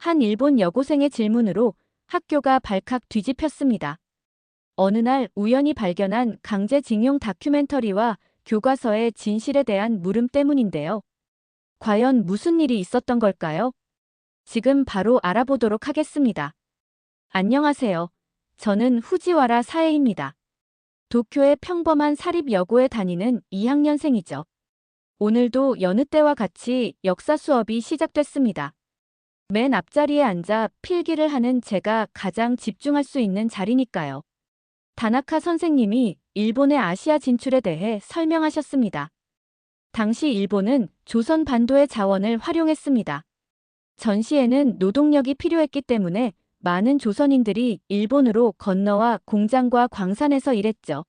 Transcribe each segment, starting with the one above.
한 일본 여고생의 질문으로 학교가 발칵 뒤집혔습니다. 어느 날 우연히 발견한 강제징용 다큐멘터리와 교과서의 진실에 대한 물음 때문인데요. 과연 무슨 일이 있었던 걸까요? 지금 바로 알아보도록 하겠습니다. 안녕하세요. 저는 후지와라 사에입니다. 도쿄의 평범한 사립여고에 다니는 2학년생이죠. 오늘도 여느 때와 같이 역사 수업이 시작됐습니다. 맨 앞자리에 앉아 필기를 하는 제가 가장 집중할 수 있는 자리니까요. 다나카 선생님이 일본의 아시아 진출에 대해 설명하셨습니다. 당시 일본은 조선 반도의 자원을 활용했습니다. 전시에는 노동력이 필요했기 때문에 많은 조선인들이 일본으로 건너와 공장과 광산에서 일했죠.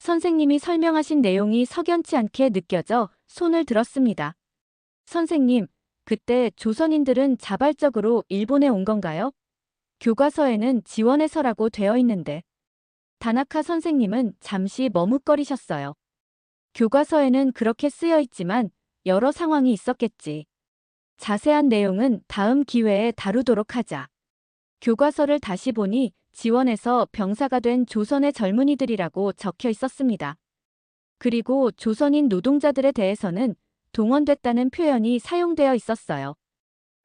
선생님이 설명하신 내용이 석연치 않게 느껴져 손을 들었습니다. 선생님, 그때 조선인들은 자발적으로 일본에 온 건가요? 교과서에는 지원해서라고 되어 있는데. 다나카 선생님은 잠시 머뭇거리셨어요. 교과서에는 그렇게 쓰여 있지만 여러 상황이 있었겠지. 자세한 내용은 다음 기회에 다루도록 하자. 교과서를 다시 보니 지원해서 병사가 된 조선의 젊은이들이라고 적혀 있었습니다. 그리고 조선인 노동자들에 대해서는 동원됐다는 표현이 사용되어 있었어요.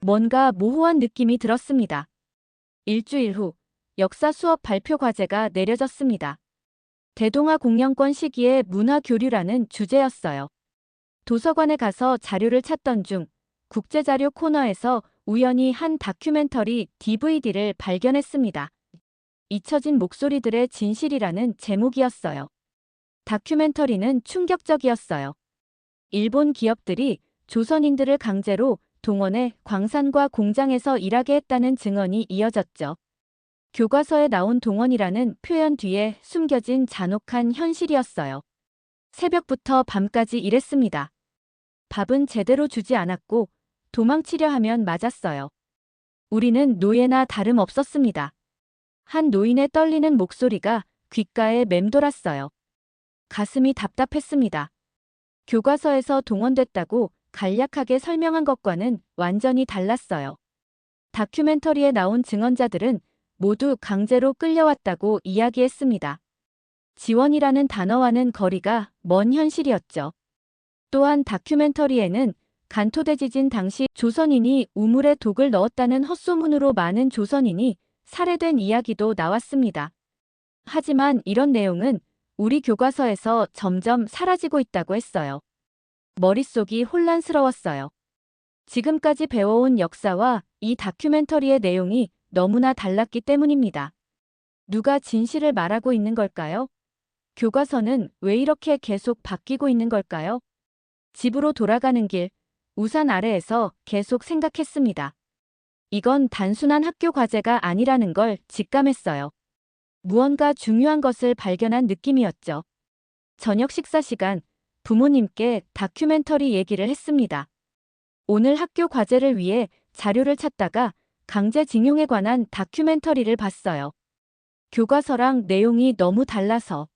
뭔가 모호한 느낌이 들었습니다. 일주일 후 역사 수업 발표 과제가 내려졌습니다. 대동아 공영권 시기의 문화 교류라는 주제였어요. 도서관에 가서 자료를 찾던 중 국제자료 코너에서 우연히 한 다큐멘터리 DVD를 발견했습니다. 잊혀진 목소리들의 진실이라는 제목이었어요. 다큐멘터리는 충격적이었어요. 일본 기업들이 조선인들을 강제로 동원해 광산과 공장에서 일하게 했다는 증언이 이어졌죠. 교과서에 나온 동원이라는 표현 뒤에 숨겨진 잔혹한 현실이었어요. 새벽부터 밤까지 일했습니다. 밥은 제대로 주지 않았고 도망치려 하면 맞았어요. 우리는 노예나 다름없었습니다. 한 노인의 떨리는 목소리가 귓가에 맴돌았어요. 가슴이 답답했습니다. 교과서에서 동원됐다고 간략하게 설명한 것과는 완전히 달랐어요. 다큐멘터리에 나온 증언자들은 모두 강제로 끌려왔다고 이야기했습니다. 지원이라는 단어와는 거리가 먼 현실이었죠. 또한 다큐멘터리에는 간토대 지진 당시 조선인이 우물에 독을 넣었다는 헛소문으로 많은 조선인이 살해된 이야기도 나왔습니다. 하지만 이런 내용은 우리 교과서에서 점점 사라지고 있다고 했어요. 머릿속이 혼란스러웠어요. 지금까지 배워온 역사와 이 다큐멘터리의 내용이 너무나 달랐기 때문입니다. 누가 진실을 말하고 있는 걸까요? 교과서는 왜 이렇게 계속 바뀌고 있는 걸까요? 집으로 돌아가는 길, 우산 아래에서 계속 생각했습니다. 이건 단순한 학교 과제가 아니라는 걸 직감했어요. 무언가 중요한 것을 발견한 느낌이었죠. 저녁 식사 시간, 부모님께 다큐멘터리 얘기를 했습니다. 오늘 학교 과제를 위해 자료를 찾다가 강제징용에 관한 다큐멘터리를 봤어요. 교과서랑 내용이 너무 달라서.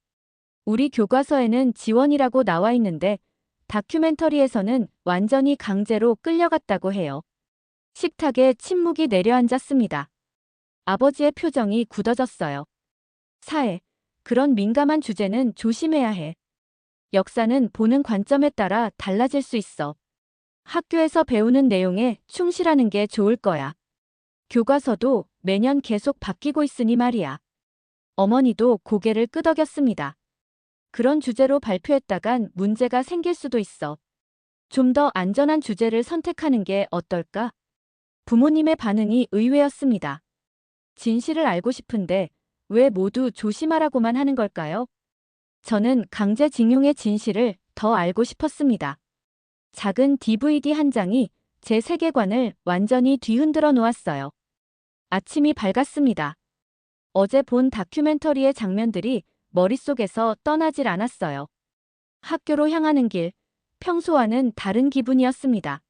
우리 교과서에는 지원이라고 나와 있는데 다큐멘터리에서는 완전히 강제로 끌려갔다고 해요. 식탁에 침묵이 내려앉았습니다. 아버지의 표정이 굳어졌어요. 사회, 그런 민감한 주제는 조심해야 해. 역사는 보는 관점에 따라 달라질 수 있어. 학교에서 배우는 내용에 충실하는 게 좋을 거야. 교과서도 매년 계속 바뀌고 있으니 말이야. 어머니도 고개를 끄덕였습니다. 그런 주제로 발표했다간 문제가 생길 수도 있어. 좀 더 안전한 주제를 선택하는 게 어떨까? 부모님의 반응이 의외였습니다. 진실을 알고 싶은데 왜 모두 조심하라고만 하는 걸까요? 저는 강제징용의 진실을 더 알고 싶었습니다. 작은 DVD 한 장이 제 세계관을 완전히 뒤흔들어 놓았어요. 아침이 밝았습니다. 어제 본 다큐멘터리의 장면들이 머릿속에서 떠나질 않았어요. 학교로 향하는 길, 평소와는 다른 기분이었습니다.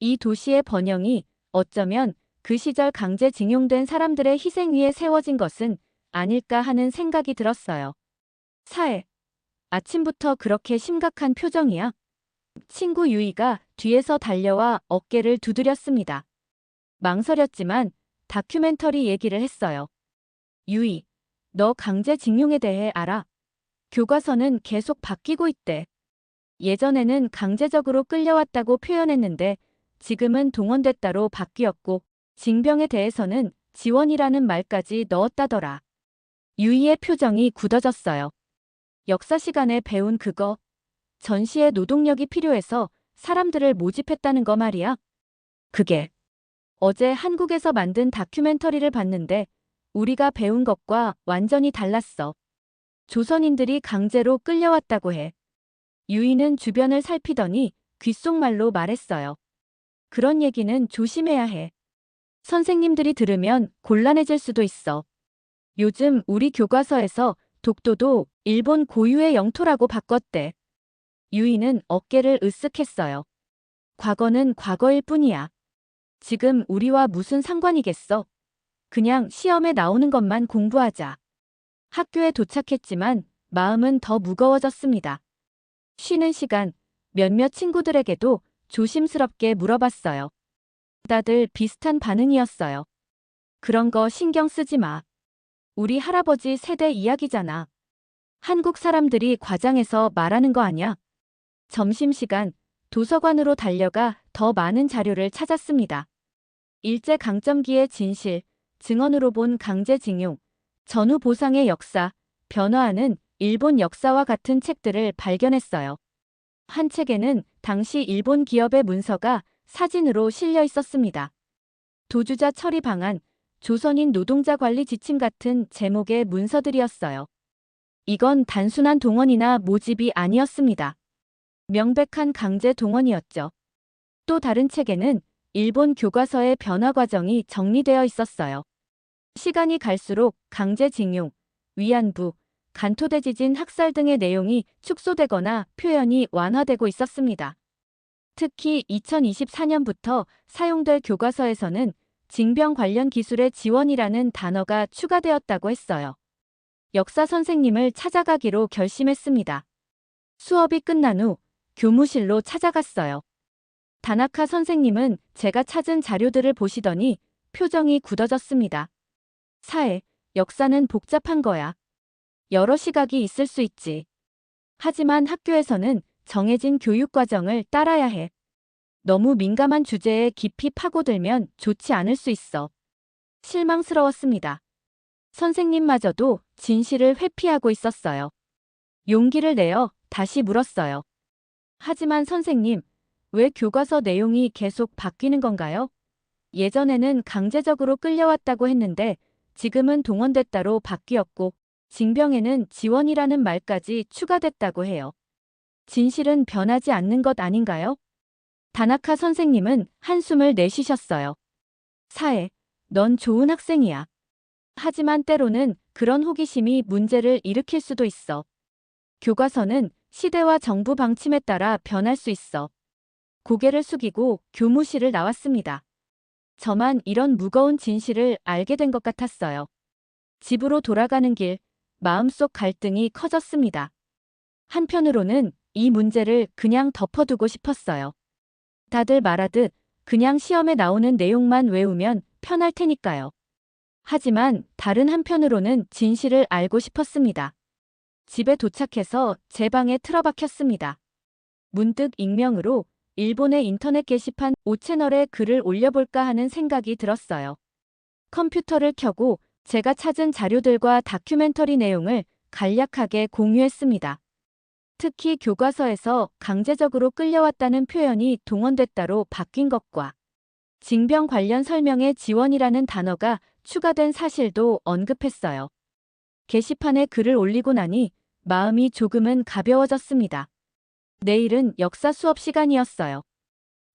이 도시의 번영이 어쩌면 그 시절 강제징용된 사람들의 희생 위에 세워진 것은 아닐까 하는 생각이 들었어요. 사회. 아침부터 그렇게 심각한 표정이야? 친구 유이가 뒤에서 달려와 어깨를 두드렸습니다. 망설였지만 다큐멘터리 얘기를 했어요. 유이, 너 강제징용에 대해 알아? 교과서는 계속 바뀌고 있대. 예전에는 강제적으로 끌려왔다고 표현했는데 지금은 동원됐다로 바뀌었고 징병에 대해서는 지원이라는 말까지 넣었다더라. 유이의 표정이 굳어졌어요. 역사 시간에 배운 그거. 전시에 노동력이 필요해서 사람들을 모집했다는 거 말이야. 그게 어제 한국에서 만든 다큐멘터리를 봤는데 우리가 배운 것과 완전히 달랐어. 조선인들이 강제로 끌려왔다고 해. 유이는 주변을 살피더니 귓속말로 말했어요. 그런 얘기는 조심해야 해. 선생님들이 들으면 곤란해질 수도 있어. 요즘 우리 교과서에서 독도도 일본 고유의 영토라고 바꿨대. 유이는 어깨를 으쓱했어요. 과거는 과거일 뿐이야. 지금 우리와 무슨 상관이겠어? 그냥 시험에 나오는 것만 공부하자. 학교에 도착했지만 마음은 더 무거워졌습니다. 쉬는 시간 몇몇 친구들에게도 조심스럽게 물어봤어요. 다들 비슷한 반응이었어요. 그런 거 신경 쓰지 마. 우리 할아버지 세대 이야기잖아. 한국 사람들이 과장해서 말하는 거 아냐? 점심시간 도서관으로 달려가 더 많은 자료를 찾았습니다. 일제 강점기의 진실, 증언으로 본 강제징용, 전후 보상의 역사, 변화하는 일본 역사와 같은 책들을 발견했어요. 한 책에는 당시 일본 기업의 문서가 사진으로 실려 있었습니다. 도주자 처리 방안, 조선인 노동자 관리 지침 같은 제목의 문서들이었어요. 이건 단순한 동원이나 모집이 아니었습니다. 명백한 강제 동원이었죠. 또 다른 책에는 일본 교과서의 변화 과정이 정리되어 있었어요. 시간이 갈수록 강제징용, 위안부, 간토대 지진 학살 등의 내용이 축소되거나 표현이 완화되고 있었습니다. 특히 2024년부터 사용될 교과서에서는 징병 관련 기술의 지원이라는 단어가 추가되었다고 했어요. 역사 선생님을 찾아가기로 결심했습니다. 수업이 끝난 후 교무실로 찾아갔어요. 다나카 선생님은 제가 찾은 자료들을 보시더니 표정이 굳어졌습니다. 사회, 역사는 복잡한 거야. 여러 시각이 있을 수 있지. 하지만 학교에서는 정해진 교육 과정을 따라야 해. 너무 민감한 주제에 깊이 파고들면 좋지 않을 수 있어. 실망스러웠습니다. 선생님마저도 진실을 회피하고 있었어요. 용기를 내어 다시 물었어요. 하지만 선생님, 왜 교과서 내용이 계속 바뀌는 건가요? 예전에는 강제적으로 끌려왔다고 했는데 지금은 동원됐다로 바뀌었고 징병에는 지원이라는 말까지 추가됐다고 해요. 진실은 변하지 않는 것 아닌가요? 다나카 선생님은 한숨을 내쉬셨어요. 사회, 넌 좋은 학생이야. 하지만 때로는 그런 호기심이 문제를 일으킬 수도 있어. 교과서는 시대와 정부 방침에 따라 변할 수 있어. 고개를 숙이고 교무실을 나왔습니다. 저만 이런 무거운 진실을 알게 된 것 같았어요. 집으로 돌아가는 길, 마음속 갈등이 커졌습니다. 한편으로는 이 문제를 그냥 덮어두고 싶었어요. 다들 말하듯 그냥 시험에 나오는 내용만 외우면 편할 테니까요. 하지만 다른 한편으로는 진실을 알고 싶었습니다. 집에 도착해서 제 방에 틀어박혔습니다. 문득 익명으로 일본의 인터넷 게시판 5채널에 글을 올려볼까 하는 생각이 들었어요. 컴퓨터를 켜고 제가 찾은 자료들과 다큐멘터리 내용을 간략하게 공유했습니다. 특히 교과서에서 강제적으로 끌려왔다는 표현이 동원됐다로 바뀐 것과 징병 관련 설명에 지원이라는 단어가 추가된 사실도 언급했어요. 게시판에 글을 올리고 나니 마음이 조금은 가벼워졌습니다. 내일은 역사 수업 시간이었어요.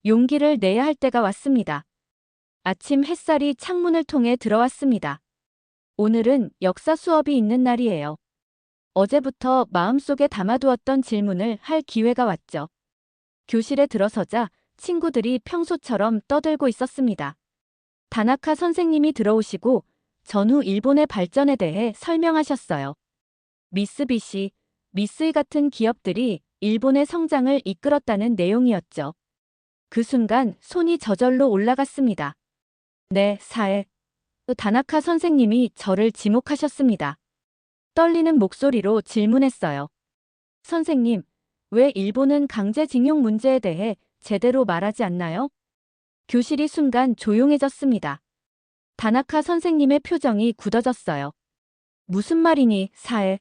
용기를 내야 할 때가 왔습니다. 아침 햇살이 창문을 통해 들어왔습니다. 오늘은 역사 수업이 있는 날이에요. 어제부터 마음속에 담아두었던 질문을 할 기회가 왔죠. 교실에 들어서자 친구들이 평소처럼 떠들고 있었습니다. 다나카 선생님이 들어오시고 전후 일본의 발전에 대해 설명하셨어요. 미쓰비시, 미쓰이 같은 기업들이 일본의 성장을 이끌었다는 내용이었죠. 그 순간 손이 저절로 올라갔습니다. 네, 사에. 다나카 선생님이 저를 지목하셨습니다. 떨리는 목소리로 질문했어요. 선생님, 왜 일본은 강제징용 문제에 대해 제대로 말하지 않나요? 교실이 순간 조용해졌습니다. 다나카 선생님의 표정이 굳어졌어요. 무슨 말이니, 사에?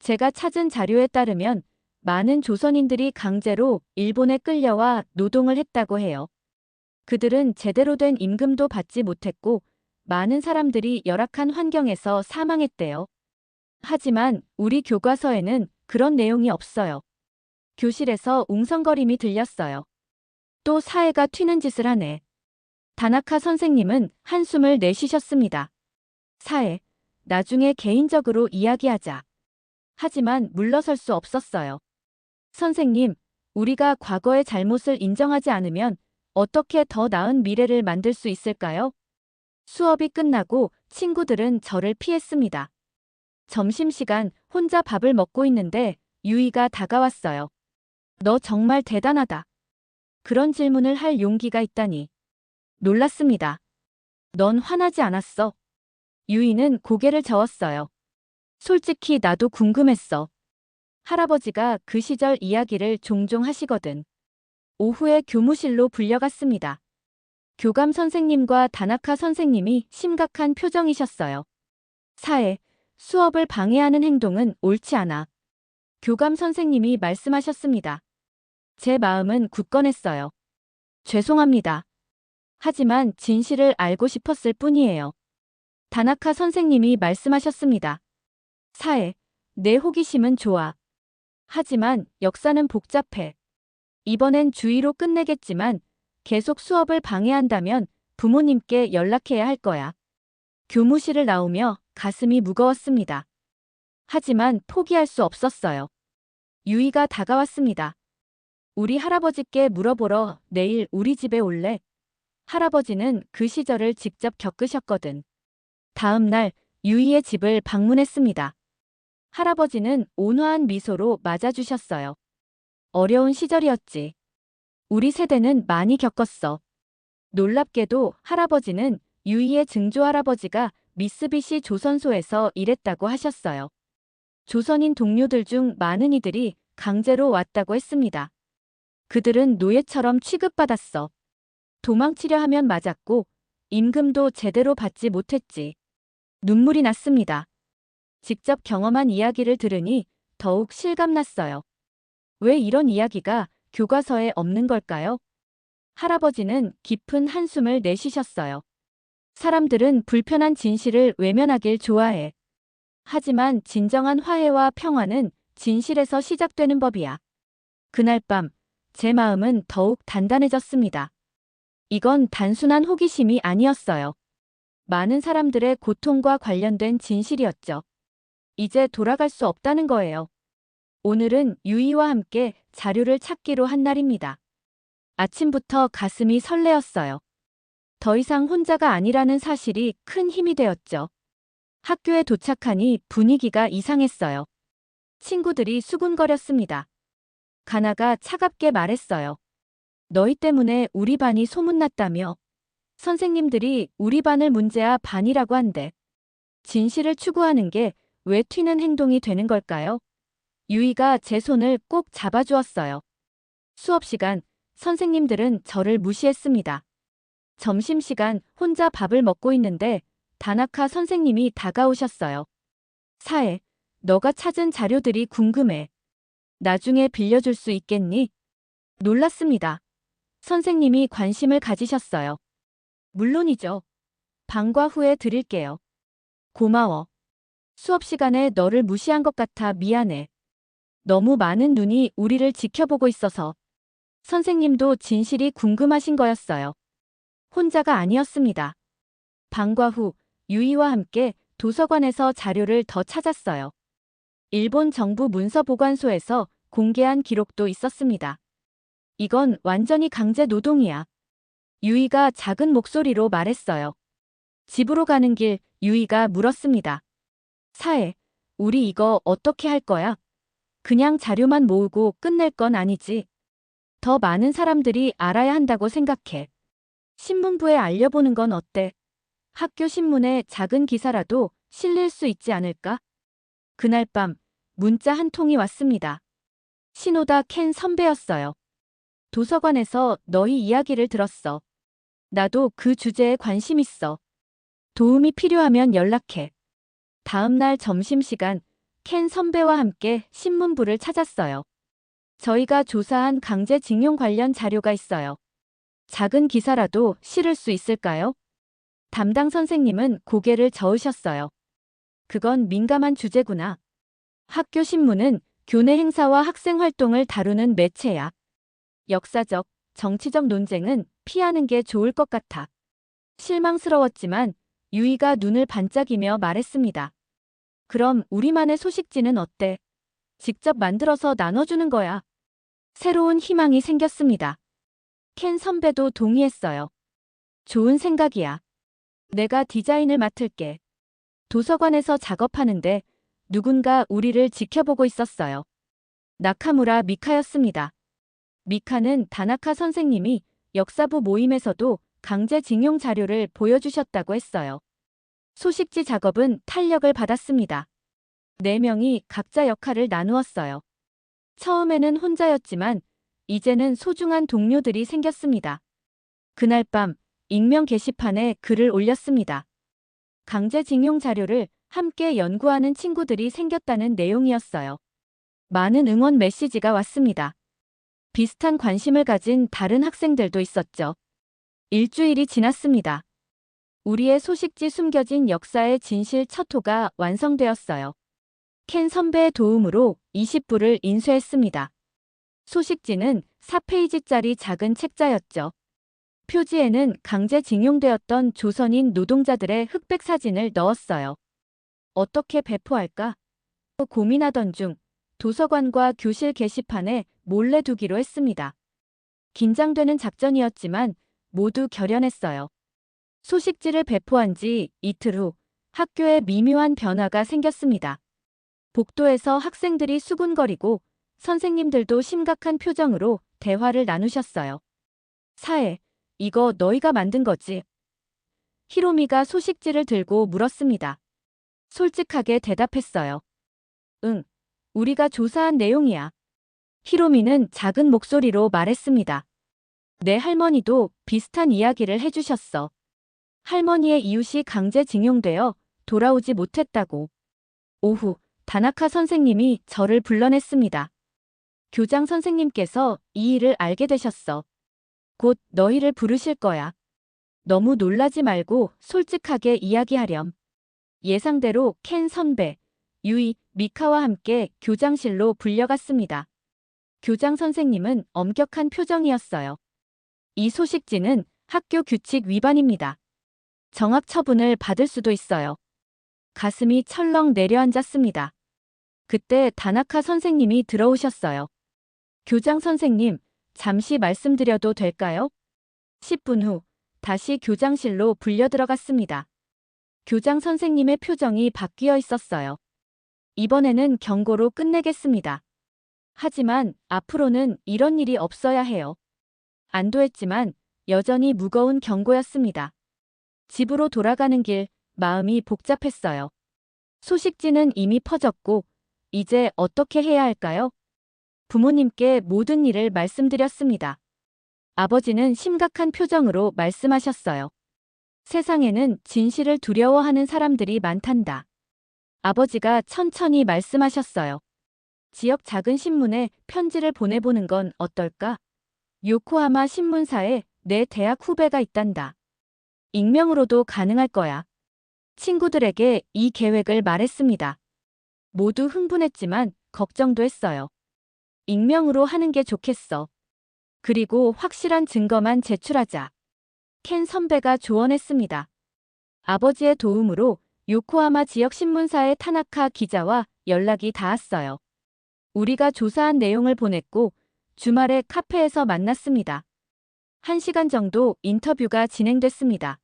제가 찾은 자료에 따르면 많은 조선인들이 강제로 일본에 끌려와 노동을 했다고 해요. 그들은 제대로 된 임금도 받지 못했고 많은 사람들이 열악한 환경에서 사망했대요. 하지만 우리 교과서에는 그런 내용이 없어요. 교실에서 웅성거림이 들렸어요. 또 사회가 튀는 짓을 하네. 다나카 선생님은 한숨을 내쉬셨습니다. 사회, 나중에 개인적으로 이야기하자. 하지만 물러설 수 없었어요. 선생님, 우리가 과거의 잘못을 인정하지 않으면 어떻게 더 나은 미래를 만들 수 있을까요? 수업이 끝나고 친구들은 저를 피했습니다. 점심시간 혼자 밥을 먹고 있는데 유이가 다가왔어요. 너 정말 대단하다. 그런 질문을 할 용기가 있다니. 놀랐습니다. 넌 화나지 않았어. 유이는 고개를 저었어요. 솔직히 나도 궁금했어. 할아버지가 그 시절 이야기를 종종 하시거든. 오후에 교무실로 불려갔습니다. 교감 선생님과 다나카 선생님이 심각한 표정이셨어요. 사회, 수업을 방해하는 행동은 옳지 않아. 교감 선생님이 말씀하셨습니다. 제 마음은 굳건했어요. 죄송합니다. 하지만 진실을 알고 싶었을 뿐이에요. 다나카 선생님이 말씀하셨습니다. 사회, 내 호기심은 좋아. 하지만 역사는 복잡해. 이번엔 주의로 끝내겠지만 계속 수업을 방해한다면 부모님께 연락해야 할 거야. 교무실을 나오며 가슴이 무거웠습니다. 하지만 포기할 수 없었어요. 유이가 다가왔습니다. 우리 할아버지께 물어보러 내일 우리 집에 올래? 할아버지는 그 시절을 직접 겪으셨거든. 다음 날 유이의 집을 방문했습니다. 할아버지는 온화한 미소로 맞아주셨어요. 어려운 시절이었지. 우리 세대는 많이 겪었어. 놀랍게도 할아버지는 유이의 증조 할아버지가 미쓰비시 조선소에서 일했다고 하셨어요. 조선인 동료들 중 많은 이들이 강제로 왔다고 했습니다. 그들은 노예처럼 취급받았어. 도망치려 하면 맞았고 임금도 제대로 받지 못했지. 눈물이 났습니다. 직접 경험한 이야기를 들으니 더욱 실감났어요. 왜 이런 이야기가 교과서에 없는 걸까요? 할아버지는 깊은 한숨을 내쉬셨어요. 사람들은 불편한 진실을 외면하길 좋아해. 하지만 진정한 화해와 평화는 진실에서 시작되는 법이야. 그날 밤, 제 마음은 더욱 단단해졌습니다. 이건 단순한 호기심이 아니었어요. 많은 사람들의 고통과 관련된 진실이었죠. 이제 돌아갈 수 없다는 거예요. 오늘은 유이와 함께 자료를 찾기로 한 날입니다. 아침부터 가슴이 설레었어요. 더 이상 혼자가 아니라는 사실이 큰 힘이 되었죠. 학교에 도착하니 분위기가 이상했어요. 친구들이 수군거렸습니다. 가나가 차갑게 말했어요. 너희 때문에 우리 반이 소문났다며. 선생님들이 우리 반을 문제아 반이라고 한대. 진실을 추구하는 게 왜 튀는 행동이 되는 걸까요? 유이가 제 손을 꼭 잡아주었어요. 수업 시간, 선생님들은 저를 무시했습니다. 점심시간 혼자 밥을 먹고 있는데 다나카 선생님이 다가오셨어요. 사에, 너가 찾은 자료들이 궁금해. 나중에 빌려줄 수 있겠니? 놀랐습니다. 선생님이 관심을 가지셨어요. 물론이죠. 방과 후에 드릴게요. 고마워. 수업 시간에 너를 무시한 것 같아 미안해. 너무 많은 눈이 우리를 지켜보고 있어서. 선생님도 진실이 궁금하신 거였어요. 혼자가 아니었습니다. 방과 후 유이와 함께 도서관에서 자료를 더 찾았어요. 일본 정부 문서보관소에서 공개한 기록도 있었습니다. 이건 완전히 강제 노동이야. 유이가 작은 목소리로 말했어요. 집으로 가는 길 유이가 물었습니다. 사해, 우리 이거 어떻게 할 거야? 그냥 자료만 모으고 끝낼 건 아니지. 더 많은 사람들이 알아야 한다고 생각해. 신문부에 알려보는 건 어때? 학교 신문에 작은 기사라도 실릴 수 있지 않을까? 그날 밤 문자 한 통이 왔습니다. 신호다 켄 선배였어요. 도서관에서 너희 이야기를 들었어. 나도 그 주제에 관심 있어. 도움이 필요하면 연락해. 다음 날 점심시간 켄 선배와 함께 신문부를 찾았어요. 저희가 조사한 강제징용 관련 자료가 있어요. 작은 기사라도 실을 수 있을까요? 담당 선생님은 고개를 저으셨어요. 그건 민감한 주제구나. 학교 신문은 교내 행사와 학생 활동을 다루는 매체야. 역사적, 정치적 논쟁은 피하는 게 좋을 것 같아. 실망스러웠지만 유이가 눈을 반짝이며 말했습니다. 그럼 우리만의 소식지는 어때? 직접 만들어서 나눠주는 거야. 새로운 희망이 생겼습니다. 켄 선배도 동의했어요. 좋은 생각이야. 내가 디자인을 맡을게. 도서관에서 작업하는데 누군가 우리를 지켜보고 있었어요. 나카무라 미카였습니다. 미카는 다나카 선생님이 역사부 모임에서도 강제징용 자료를 보여주셨다고 했어요. 소식지 작업은 탄력을 받았습니다. 네 명이 각자 역할을 나누었어요. 처음에는 혼자였지만 이제는 소중한 동료들이 생겼습니다. 그날 밤 익명 게시판에 글을 올렸습니다. 강제징용 자료를 함께 연구하는 친구들이 생겼다는 내용이었어요. 많은 응원 메시지가 왔습니다. 비슷한 관심을 가진 다른 학생들도 있었죠. 일주일이 지났습니다. 우리의 소식지 숨겨진 역사의 진실 첫 호가 완성되었어요. 켄 선배의 도움으로 20부를 인쇄했습니다. 소식지는 4페이지짜리 작은 책자였죠. 표지에는 강제징용되었던 조선인 노동자들의 흑백 사진을 넣었어요. 어떻게 배포할까? 고민하던 중 도서관과 교실 게시판에 몰래 두기로 했습니다. 긴장되는 작전이었지만 모두 결연했어요. 소식지를 배포한 지 이틀 후 학교에 미묘한 변화가 생겼습니다. 복도에서 학생들이 수군거리고 선생님들도 심각한 표정으로 대화를 나누셨어요. 사회, 이거 너희가 만든 거지? 히로미가 소식지를 들고 물었습니다. 솔직하게 대답했어요. 응, 우리가 조사한 내용이야. 히로미는 작은 목소리로 말했습니다. 내 할머니도 비슷한 이야기를 해주셨어. 할머니의 이웃이 강제징용되어 돌아오지 못했다고. 오후, 다나카 선생님이 저를 불러냈습니다. 교장 선생님께서 이 일을 알게 되셨어. 곧 너희를 부르실 거야. 너무 놀라지 말고 솔직하게 이야기하렴. 예상대로 켄 선배, 유이, 미카와 함께 교장실로 불려갔습니다. 교장 선생님은 엄격한 표정이었어요. 이 소식지는 학교 규칙 위반입니다. 정학 처분을 받을 수도 있어요. 가슴이 철렁 내려앉았습니다. 그때 다나카 선생님이 들어오셨어요. 교장 선생님, 잠시 말씀드려도 될까요? 10분 후 다시 교장실로 불려 들어갔습니다. 교장 선생님의 표정이 바뀌어 있었어요. 이번에는 경고로 끝내겠습니다. 하지만 앞으로는 이런 일이 없어야 해요. 안도했지만 여전히 무거운 경고였습니다. 집으로 돌아가는 길 마음이 복잡했어요. 소식지는 이미 퍼졌고 이제 어떻게 해야 할까요? 부모님께 모든 일을 말씀드렸습니다. 아버지는 심각한 표정으로 말씀하셨어요. 세상에는 진실을 두려워하는 사람들이 많단다. 아버지가 천천히 말씀하셨어요. 지역 작은 신문에 편지를 보내보는 건 어떨까? 요코하마 신문사에 내 대학 후배가 있단다. 익명으로도 가능할 거야. 친구들에게 이 계획을 말했습니다. 모두 흥분했지만 걱정도 했어요. 익명으로 하는 게 좋겠어. 그리고 확실한 증거만 제출하자. 켄 선배가 조언했습니다. 아버지의 도움으로 요코하마 지역 신문사의 타나카 기자와 연락이 닿았어요. 우리가 조사한 내용을 보냈고 주말에 카페에서 만났습니다. 한 시간 정도 인터뷰가 진행됐습니다.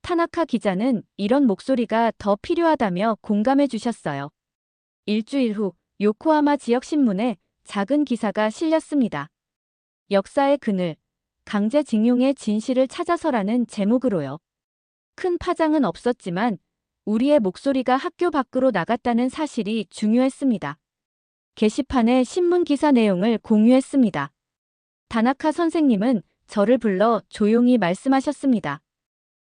타나카 기자는 이런 목소리가 더 필요하다며 공감해 주셨어요. 일주일 후 요코하마 지역 신문에 작은 기사가 실렸습니다. 역사의 그늘, 강제징용의 진실을 찾아서라는 제목으로요. 큰 파장은 없었지만 우리의 목소리가 학교 밖으로 나갔다는 사실이 중요했습니다. 게시판에 신문 기사 내용을 공유했습니다. 다나카 선생님은 저를 불러 조용히 말씀하셨습니다.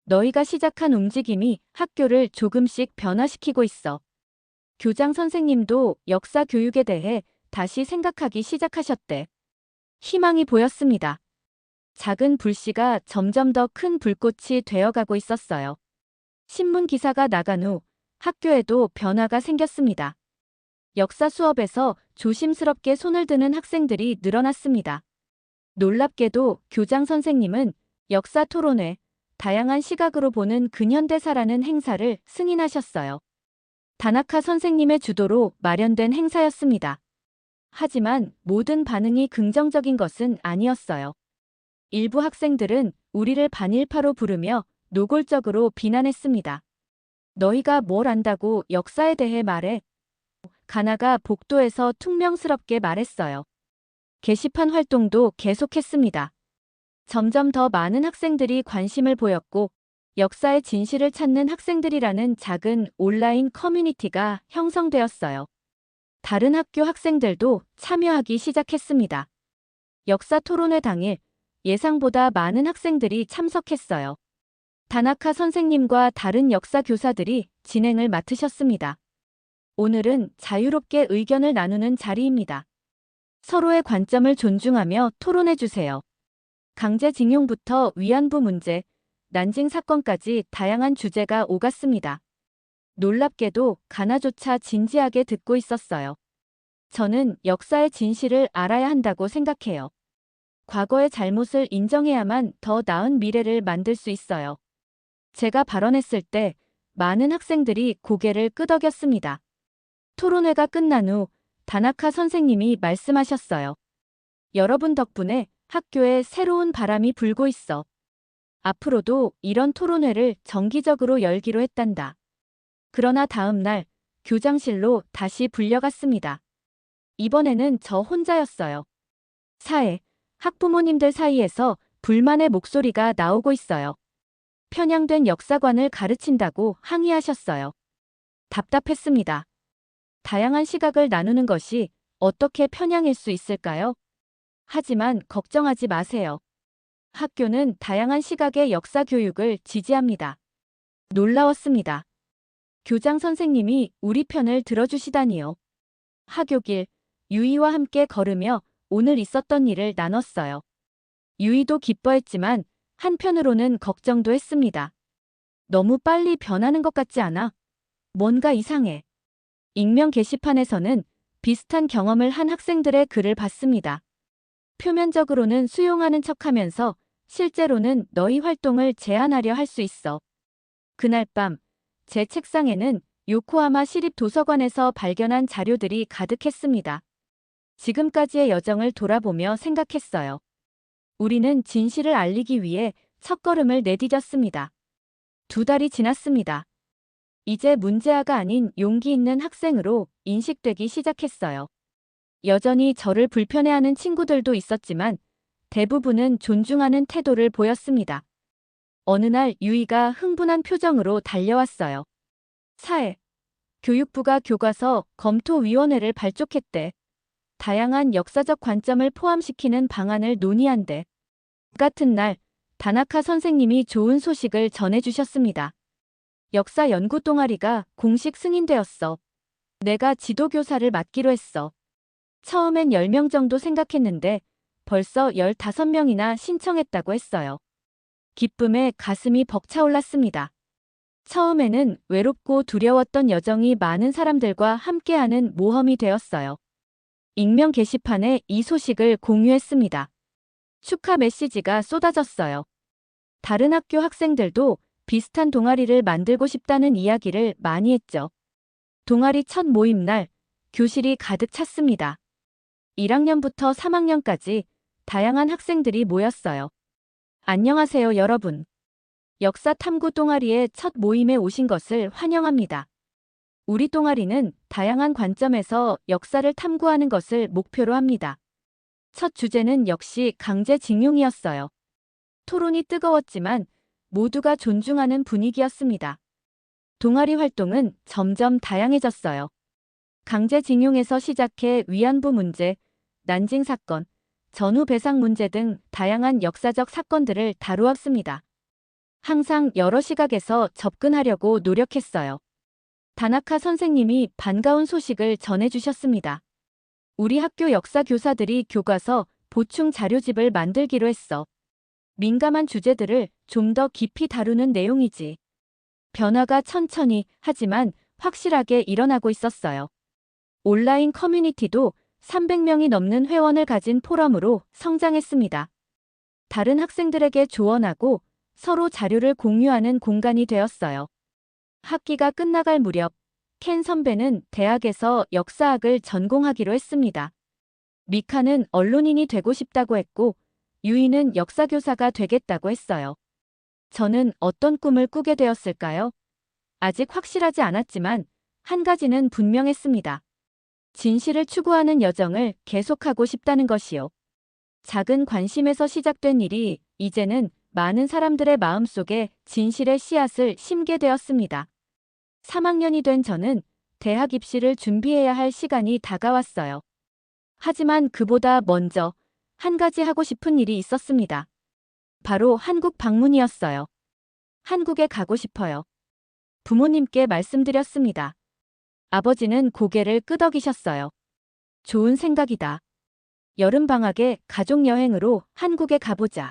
너희가 시작한 움직임이 학교를 조금씩 변화시키고 있어. 교장 선생님도 역사 교육에 대해 다시 생각하기 시작하셨대. 희망이 보였습니다. 작은 불씨가 점점 더 큰 불꽃이 되어가고 있었어요. 신문 기사가 나간 후 학교에도 변화가 생겼습니다. 역사 수업에서 조심스럽게 손을 드는 학생들이 늘어났습니다. 놀랍게도 교장 선생님은 역사 토론회, 다양한 시각으로 보는 근현대사라는 행사를 승인하셨어요. 다나카 선생님의 주도로 마련된 행사였습니다. 하지만 모든 반응이 긍정적인 것은 아니었어요. 일부 학생들은 우리를 반일파로 부르며 노골적으로 비난했습니다. 너희가 뭘 안다고 역사에 대해 말해? 가나가 복도에서 퉁명스럽게 말했어요. 게시판 활동도 계속했습니다. 점점 더 많은 학생들이 관심을 보였고 역사의 진실을 찾는 학생들이라는 작은 온라인 커뮤니티가 형성되었어요. 다른 학교 학생들도 참여하기 시작했습니다. 역사 토론회 당일 예상보다 많은 학생들이 참석했어요. 다나카 선생님과 다른 역사 교사들이 진행을 맡으셨습니다. 오늘은 자유롭게 의견을 나누는 자리입니다. 서로의 관점을 존중하며 토론해 주세요. 강제징용부터 위안부 문제, 난징 사건까지 다양한 주제가 오갔습니다. 놀랍게도 가나조차 진지하게 듣고 있었어요. 저는 역사의 진실을 알아야 한다고 생각해요. 과거의 잘못을 인정해야만 더 나은 미래를 만들 수 있어요. 제가 발언했을 때 많은 학생들이 고개를 끄덕였습니다. 토론회가 끝난 후 다나카 선생님이 말씀하셨어요. 여러분 덕분에 학교에 새로운 바람이 불고 있어. 앞으로도 이런 토론회를 정기적으로 열기로 했단다. 그러나 다음 날 교장실로 다시 불려갔습니다. 이번에는 저 혼자였어요. 사회, 학부모님들 사이에서 불만의 목소리가 나오고 있어요. 편향된 역사관을 가르친다고 항의하셨어요. 답답했습니다. 다양한 시각을 나누는 것이 어떻게 편향일 수 있을까요? 하지만 걱정하지 마세요. 학교는 다양한 시각의 역사 교육을 지지합니다. 놀라웠습니다. 교장 선생님이 우리 편을 들어주시다니요. 하교길, 유이와 함께 걸으며 오늘 있었던 일을 나눴어요. 유이도 기뻐했지만 한편으로는 걱정도 했습니다. 너무 빨리 변하는 것 같지 않아? 뭔가 이상해. 익명 게시판에서는 비슷한 경험을 한 학생들의 글을 봤습니다. 표면적으로는 수용하는 척하면서 실제로는 너희 활동을 제한하려 할 수 있어. 그날 밤, 제 책상에는 요코하마 시립 도서관에서 발견한 자료들이 가득했습니다. 지금까지의 여정을 돌아보며 생각했어요. 우리는 진실을 알리기 위해 첫걸음을 내디뎠습니다. 두 달이 지났습니다. 이제 문제아가 아닌 용기 있는 학생으로 인식되기 시작했어요. 여전히 저를 불편해하는 친구들도 있었지만 대부분은 존중하는 태도를 보였습니다. 어느 날 유이가 흥분한 표정으로 달려왔어요. 사회, 교육부가 교과서 검토위원회를 발족했대. 다양한 역사적 관점을 포함시키는 방안을 논의한대. 같은 날, 다나카 선생님이 좋은 소식을 전해주셨습니다. 역사 연구 동아리가 공식 승인되었어. 내가 지도교사를 맡기로 했어. 처음엔 10명 정도 생각했는데 벌써 15명이나 신청했다고 했어요. 기쁨에 가슴이 벅차올랐습니다. 처음에는 외롭고 두려웠던 여정이 많은 사람들과 함께하는 모험이 되었어요. 익명 게시판에 이 소식을 공유했습니다. 축하 메시지가 쏟아졌어요. 다른 학교 학생들도 비슷한 동아리를 만들고 싶다는 이야기를 많이 했죠. 동아리 첫 모임 날 교실이 가득 찼습니다. 1학년부터 3학년까지 다양한 학생들이 모였어요. 안녕하세요, 여러분. 역사 탐구 동아리의 첫 모임에 오신 것을 환영합니다. 우리 동아리는 다양한 관점에서 역사를 탐구하는 것을 목표로 합니다. 첫 주제는 역시 강제징용이었어요. 토론이 뜨거웠지만 모두가 존중하는 분위기였습니다. 동아리 활동은 점점 다양해졌어요. 강제징용에서 시작해 위안부 문제, 난징 사건, 전후 배상 문제 등 다양한 역사적 사건들을 다루었습니다. 항상 여러 시각에서 접근하려고 노력했어요. 다나카 선생님이 반가운 소식을 전해주셨습니다. 우리 학교 역사 교사들이 교과서 보충 자료집을 만들기로 했어. 민감한 주제들을 좀 더 깊이 다루는 내용이지. 변화가 천천히 하지만 확실하게 일어나고 있었어요. 온라인 커뮤니티도 300명이 넘는 회원을 가진 포럼으로 성장했습니다. 다른 학생들에게 조언하고 서로 자료를 공유하는 공간이 되었어요. 학기가 끝나갈 무렵 켄 선배는 대학에서 역사학을 전공하기로 했습니다. 미카는 언론인이 되고 싶다고 했고 유이는 역사교사가 되겠다고 했어요. 저는 어떤 꿈을 꾸게 되었을까요? 아직 확실하지 않았지만 한 가지는 분명했습니다. 진실을 추구하는 여정을 계속하고 싶다는 것이요. 작은 관심에서 시작된 일이 이제는 많은 사람들의 마음속에 진실의 씨앗을 심게 되었습니다. 3학년이 된 저는 대학 입시를 준비해야 할 시간이 다가왔어요. 하지만 그보다 먼저 한 가지 하고 싶은 일이 있었습니다. 바로 한국 방문이었어요. 한국에 가고 싶어요. 부모님께 말씀드렸습니다. 아버지는 고개를 끄덕이셨어요. 좋은 생각이다. 여름방학에 가족여행으로 한국에 가보자.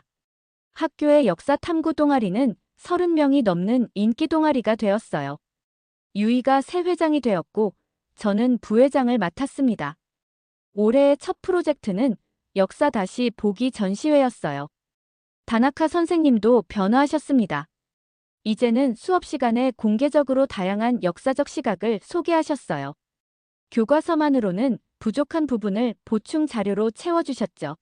학교의 역사 탐구 동아리는 30명이 넘는 인기 동아리가 되었어요. 유이가 새 회장이 되었고 저는 부회장을 맡았습니다. 올해의 첫 프로젝트는 역사 다시 보기 전시회였어요. 다나카 선생님도 변화하셨습니다. 이제는 수업 시간에 공개적으로 다양한 역사적 시각을 소개하셨어요. 교과서만으로는 부족한 부분을 보충 자료로 채워주셨죠.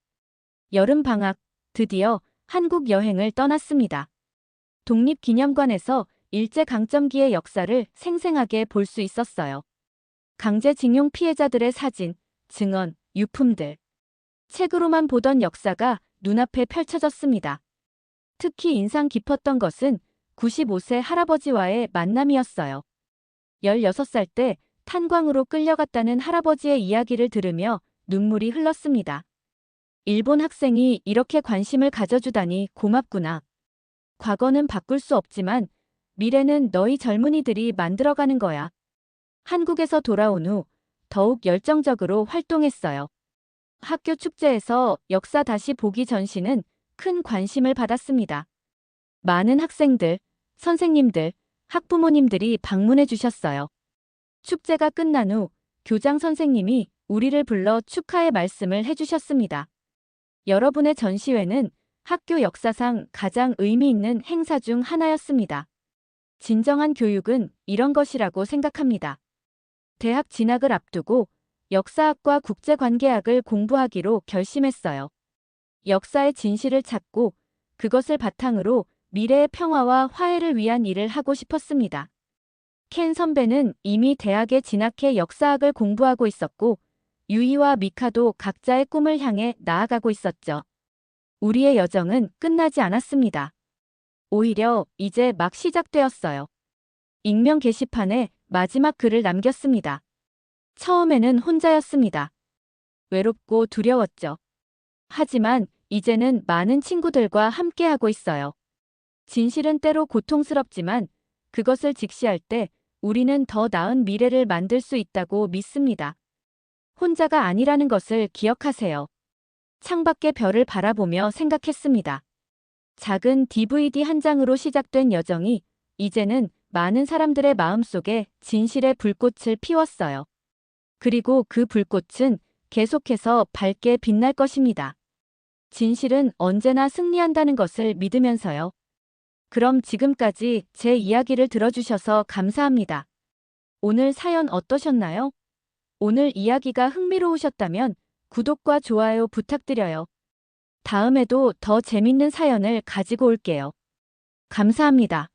여름 방학, 드디어 한국 여행을 떠났습니다. 독립기념관에서 일제강점기의 역사를 생생하게 볼 수 있었어요. 강제징용 피해자들의 사진, 증언, 유품들. 책으로만 보던 역사가 눈앞에 펼쳐졌습니다. 특히 인상 깊었던 것은 95세 할아버지와의 만남이었어요. 16살 때 탄광으로 끌려갔다는 할아버지의 이야기를 들으며 눈물이 흘렀습니다. 일본 학생이 이렇게 관심을 가져주다니 고맙구나. 과거는 바꿀 수 없지만 미래는 너희 젊은이들이 만들어가는 거야. 한국에서 돌아온 후 더욱 열정적으로 활동했어요. 학교 축제에서 역사 다시 보기 전시는 큰 관심을 받았습니다. 많은 학생들, 선생님들, 학부모님들이 방문해 주셨어요. 축제가 끝난 후 교장 선생님이 우리를 불러 축하의 말씀을 해주셨습니다. 여러분의 전시회는 학교 역사상 가장 의미 있는 행사 중 하나였습니다. 진정한 교육은 이런 것이라고 생각합니다. 대학 진학을 앞두고 역사학과 국제관계학을 공부하기로 결심했어요. 역사의 진실을 찾고 그것을 바탕으로 미래의 평화와 화해를 위한 일을 하고 싶었습니다. 켄 선배는 이미 대학에 진학해 역사학을 공부하고 있었고 유이와 미카도 각자의 꿈을 향해 나아가고 있었죠. 우리의 여정은 끝나지 않았습니다. 오히려 이제 막 시작되었어요. 익명 게시판에 마지막 글을 남겼습니다. 처음에는 혼자였습니다. 외롭고 두려웠죠. 하지만 이제는 많은 친구들과 함께하고 있어요. 진실은 때로 고통스럽지만 그것을 직시할 때 우리는 더 나은 미래를 만들 수 있다고 믿습니다. 혼자가 아니라는 것을 기억하세요. 창밖의 별을 바라보며 생각했습니다. 작은 DVD 한 장으로 시작된 여정이 이제는 많은 사람들의 마음속에 진실의 불꽃을 피웠어요. 그리고 그 불꽃은 계속해서 밝게 빛날 것입니다. 진실은 언제나 승리한다는 것을 믿으면서요. 그럼 지금까지 제 이야기를 들어주셔서 감사합니다. 오늘 사연 어떠셨나요? 오늘 이야기가 흥미로우셨다면 구독과 좋아요 부탁드려요. 다음에도 더 재밌는 사연을 가지고 올게요. 감사합니다.